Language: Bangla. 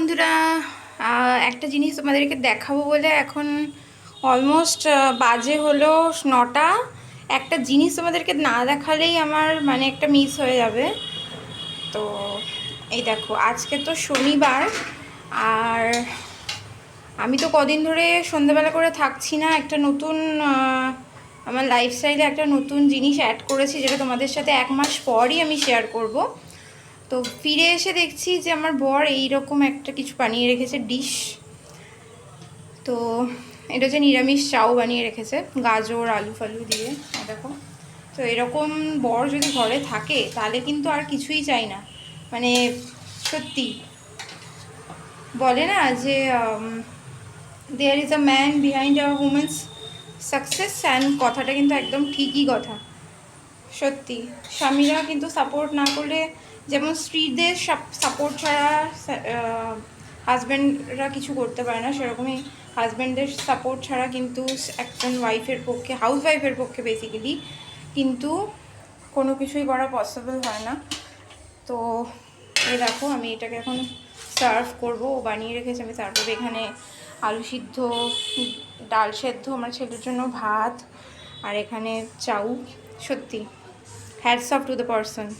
বন্ধুরা একটা জিনিস তোমাদেরকে দেখাবো বলে এখন অলমোস্ট বাজে হলো নটা। একটা জিনিস তোমাদেরকে না দেখালেই আমার মানে একটা মিস হয়ে যাবে। তো এই দেখো, আজকে তো শনিবার, আর আমি তো কদিন ধরে সন্ধ্যাবেলা করে থাকছি না, একটা নতুন আমার লাইফস্টাইলে একটা নতুন জিনিস অ্যাড করেছি, যেটা তোমাদের সাথে এক মাস পরই আমি শেয়ার করব। তো ফিরে এসে দেখছি যে আমার বর এই রকম একটা কিছু বানিয়ে রেখেছে, ডিশ। তো এটা হচ্ছে নিরামিষ চাও বানিয়ে রেখেছে, গাজর, আলু ফালু দিয়ে দেখো। তো এরকম বর যদি ঘরে থাকে, তাহলে কিন্তু আর কিছুই চাই না। মানে সত্যি। বলে না যে there is a man behind a women's success and কথাটা কিন্তু একদম ঠিকই কথা। সত্যি। স্বামীরা কিন্তু সাপোর্ট না করলে যেমন স্ত্রীদের সাপোর্ট ছাড়া হাজব্যান্ডরা কিছু করতে পারে না। সেরকমই হাজব্যান্ডের সাপোর্ট ছাড়া কিন্তু একজন ওয়াইফের পক্ষে হাউস ওয়াইফের পক্ষে বেসিক্যালি কিন্তু কোনো কিছুই করা পসিবল হয় না। তো এই দেখো, আমি এটাকে এখন সার্ভ করব। ও বানিয়ে রেখেছি, আমি করব। এখানে আলু সিদ্ধ, ডাল সেদ্ধ, আমার ছেলের জন্য ভাত, আর এখানে চাউ। সত্যি। Hats off to the person.